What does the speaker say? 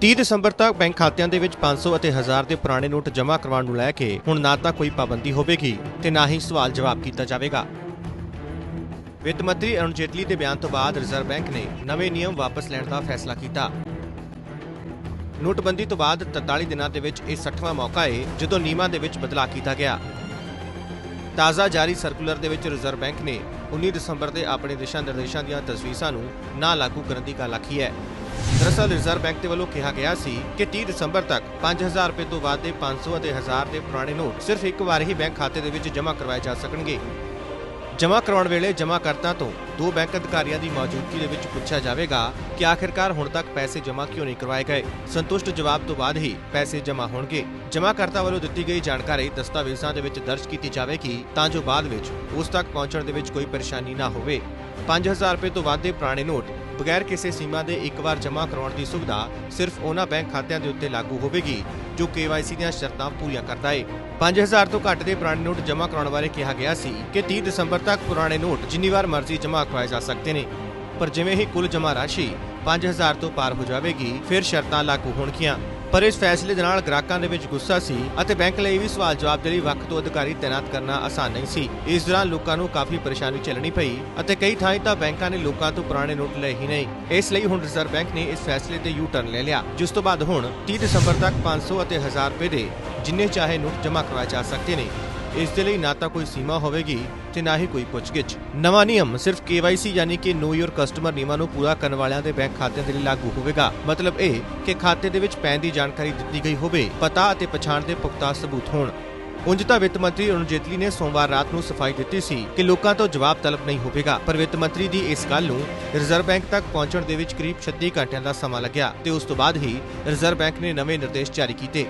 30 ਦਸੰਬਰ ਤੱਕ ਬੈਂਕ ਖਾਤਿਆਂ ਦੇ ਵਿੱਚ 500 ਅਤੇ 1000 ਦੇ ਪੁਰਾਣੇ ਨੋਟ ਜਮ੍ਹਾਂ ਕਰਵਾਉਣ ਨੂੰ ਲੈ ਕੇ ਹੁਣ ਨਾ ਤਾਂ ਕੋਈ ਪਾਬੰਦੀ ਹੋਵੇਗੀ ਤੇ ਨਾ ਹੀ ਸਵਾਲ ਜਵਾਬ ਕੀਤਾ ਜਾਵੇਗਾ। ਵਿੱਤ ਮੰਤਰੀ ਅਰੁਣ ਜੇਤਲੀ ਦੇ ਬਿਆਨ ਤੋਂ ਬਾਅਦ ਰਿਜ਼ਰਵ ਬੈਂਕ ਨੇ ਨਵੇਂ ਨਿਯਮ ਵਾਪਸ ਲੈਣ ਦਾ ਫੈਸਲਾ ਕੀਤਾ। ਨੋਟਬੰਦੀ ਤੋਂ ਬਾਅਦ 43 ਦਿਨਾਂ ਦੇ ਵਿੱਚ ਇਹ 60ਵਾਂ ਮੌਕਾ ਹੈ ਜਦੋਂ ਨਿਯਮਾਂ ਦੇ ਵਿੱਚ ਬਦਲਾਅ ਕੀਤਾ ਗਿਆ। ਤਾਜ਼ਾ ਜਾਰੀ ਸਰਕੂਲਰ ਦੇ ਵਿੱਚ ਰਿਜ਼ਰਵ ਬੈਂਕ ਨੇ 19 ਦਸੰਬਰ ਦੇ ਆਪਣੇ ਦਿਸ਼ਾ ਨਿਰਦੇਸ਼ਾਂ ਦੀਆਂ ਤਜਵੀਜ਼ਾਂ ਨੂੰ ਨਾ ਲਾਗੂ ਕਰਨ ਦੀ ਗੱਲ ਆਖੀ ਹੈ। ਦਰਅਸਲ ਰਿਜ਼ਰਵ ਬੈਂਕ ਦੇ ਵੱਲੋਂ ਕਿਹਾ ਗਿਆ ਸੀ ਕਿ 30 ਦਸੰਬਰ ਤੱਕ 5000 ਰੁਪਏ ਤੋਂ ਵੱਧ ਦੇ 500 ਅਤੇ 1000 ਦੇ ਪੁਰਾਣੇ ਨੋਟ ਸਿਰਫ ਇੱਕ ਵਾਰ ਹੀ ਬੈਂਕ ਖਾਤੇ ਦੇ ਵਿੱਚ ਜਮ੍ਹਾਂ ਕਰਵਾਏ ਜਾ ਸਕਣਗੇ। ਜਮ੍ਹਾਂ ਕਰਾਉਣ ਵੇਲੇ ਜਮ੍ਹਾਂਕਰਤਾ ਤੋਂ ਦੋ ਬੈਂਕ ਅਧਿਕਾਰੀਆਂ ਦੀ ਮੌਜੂਦਗੀ ਦੇ ਵਿੱਚ ਪੁੱਛਿਆ ਜਾਵੇਗਾ ਕਿ ਆਖਿਰਕਾਰ ਹੁਣ ਤੱਕ ਪੈਸੇ ਜਮ੍ਹਾਂ ਕਿਉਂ ਨਹੀਂ ਕਰਵਾਏ ਗਏ। ਸੰਤੁਸ਼ਟ ਜਵਾਬ ਤੋਂ ਬਾਅਦ ਹੀ ਪੈਸੇ ਜਮ੍ਹਾਂ ਹੋਣਗੇ। ਜਮ੍ਹਾਂਕਰਤਾ ਵੱਲੋਂ ਦਿੱਤੀ ਗਈ ਜਾਣਕਾਰੀ ਦਸਤਾਵੇਜ਼ਾਂ ਦੇ ਵਿੱਚ ਦਰਜ ਕੀਤੀ ਜਾਵੇਗੀ, ਤਾਂ ਜੋ ਬਾਅਦ ਵਿੱਚ ਉਸ ਤੱਕ ਪਹੁੰਚਣ ਦੇ ਵਿੱਚ ਕੋਈ ਪਰੇਸ਼ਾਨੀ ਨਾ ਹੋਵੇ। 5000 ਰੁਪਏ ਤੋਂ ਵੱਧ ਦੇ ਪੁਰਾਣੇ ਨੋਟ ਬਗੈਰ ਕਿਸੇ ਸੀਮਾ ਦੇ ਇੱਕ ਵਾਰ ਜਮ੍ਹਾਂ ਕਰਾਉਣ ਦੀ ਸੁਵਿਧਾ ਸਿਰਫ ਉਹਨਾਂ ਬੈਂਕ ਖਾਤਿਆਂ ਦੇ ਉੱਤੇ ਲਾਗੂ ਹੋਵੇਗੀ, ਜੋ KYC ਦੀਆਂ ਸ਼ਰਤਾਂ ਪੂਰੀਆਂ ਕਰਦਾ ਹੈ 5000 ਤੋਂ ਘੱਟ ਦੇ ਪੁਰਾਣੇ ਨੋਟ ਜਮ੍ਹਾਂ ਕਰਾਉਣ ਬਾਰੇ ਕਿਹਾ ਗਿਆ ਸੀ ਕਿ 30 ਦਸੰਬਰ ਤੱਕ ਪੁਰਾਣੇ ਨੋਟ ਜਿੰਨੀ ਵਾਰ ਮਰਜ਼ੀ ਜਮ੍ਹਾਂ ਕਰਵਾਏ ਜਾ ਸਕਦੇ ਨੇ। ਪਰ ਜਿਵੇਂ ਹੀ ਕੁੱਲ ਜਮ੍ਹਾਂ ਰਾਸ਼ੀ 5000 ਤੋਂ ਪਾਰ ਹੋ ਜਾਵੇਗੀ, ਫਿਰ ਸ਼ਰਤਾਂ ਲਾਗੂ ਹੋਣਗੀਆਂ। ਪਰ ਇਸ ਫੈਸਲੇ ਦੇ ਨਾਲ ਗ੍ਰਾਹਕਾਂ ਦੇ ਵਿੱਚ ਗੁੱਸਾ ਸੀ ਅਤੇ ਬੈਂਕ ਲਈ ਵੀ ਸਵਾਲ ਜਵਾਬ ਦੇ ਲਈ ਵੱਖ ਤੋਂ ਅਧਿਕਾਰੀ ਤਾਇਨਾਤ ਕਰਨਾ ਆਸਾਨ ਨਹੀਂ ਸੀ। ਇਸ ਦੌਰਾਨ ਲੋਕਾਂ ਨੂੰ ਕਾਫੀ ਪਰੇਸ਼ਾਨੀ ਝੱਲਣੀ ਪਈ ਅਤੇ ਕਈ ਥਾਈਂ ਤਾਂ ਬੈਂਕਾਂ ਨੇ ਲੋਕਾਂ ਤੋਂ ਪੁਰਾਣੇ ਨੋਟ ਲਏ ਹੀ ਨਹੀਂ। ਇਸ ਲਈ ਹੁਣ ਰਿਜ਼ਰਵ ਬੈਂਕ ਨੇ ਇਸ ਫੈਸਲੇ ਤੇ ਯੂ ਟਰਨ ਲੈ ਲਿਆ, ਜਿਸ ਤੋਂ ਬਾਅਦ ਹੁਣ 30 ਦਸੰਬਰ ਤੱਕ 500 ਅਤੇ 1000 ਰੁਪਏ ਦੇ ਜਿੰਨੇ ਚਾਹੇ ਨੋਟ ਜਮ੍ਹਾਂ ਕਰਵਾਏ ਜਾ ਸਕਦੇ ਨੇ। ਇਸ ਦੇ ਲਈ ਨਾ ਤਾਂ ਕੋਈ ਸੀਮਾ ਹੋਵੇਗੀ ਤੇ ਨਾ ਹੀ ਕੋਈ ਪੁੱਛਗਿੱਛ। ਨਵਾਂ ਨਿਯਮ ਸਿਰਫ KYC ਯਾਨੀ ਕਿ ਨੋ ਯੋਰ ਕਸਟਮਰ ਨਿਯਮਾਂ ਨੂੰ ਪੂਰਾ ਕਰਨ ਵਾਲਿਆਂ ਦੇ ਬੈਂਕ ਖਾਤਿਆਂ ਦੇ ਲਈ ਲਾਗੂ ਹੋਵੇਗਾ। ਮਤਲਬ ਇਹ ਕਿ ਖਾਤੇ ਦੇ ਵਿੱਚ ਪੈਨ ਦੀ ਜਾਣਕਾਰੀ ਦਿੱਤੀ ਗਈ ਹੋਵੇ, ਪਤਾ ਅਤੇ ਪਛਾਣ ਦੇ ਪੁਖਤਾ ਸਬੂਤ ਹੋਣ। ਉਂਝ ਤਾਂ ਵਿੱਤ ਮੰਤਰੀ ਅਰੁਣ ਜੇਤਲੀ ਨੇ ਸੋਮਵਾਰ ਰਾਤ ਨੂੰ ਸਫ਼ਾਈ ਦਿੱਤੀ ਸੀ ਕਿ ਲੋਕਾਂ ਤੋਂ ਜਵਾਬ ਤਲਬ ਨਹੀਂ ਹੋਵੇਗਾ, ਪਰ ਵਿੱਤ ਮੰਤਰੀ ਦੀ ਇਸ ਗੱਲ ਨੂੰ ਰਿਜ਼ਰਵ ਬੈਂਕ ਤੱਕ ਪਹੁੰਚਣ ਦੇ ਵਿੱਚ ਕਰੀਬ 36 ਘੰਟਿਆਂ ਦਾ ਸਮਾਂ ਲੱਗਿਆ ਤੇ ਉਸ ਤੋਂ ਬਾਅਦ ਹੀ ਰਿਜ਼ਰਵ ਬੈਂਕ ਨੇ ਨਵੇਂ ਨਿਰਦੇਸ਼ ਜਾਰੀ ਕੀਤੇ।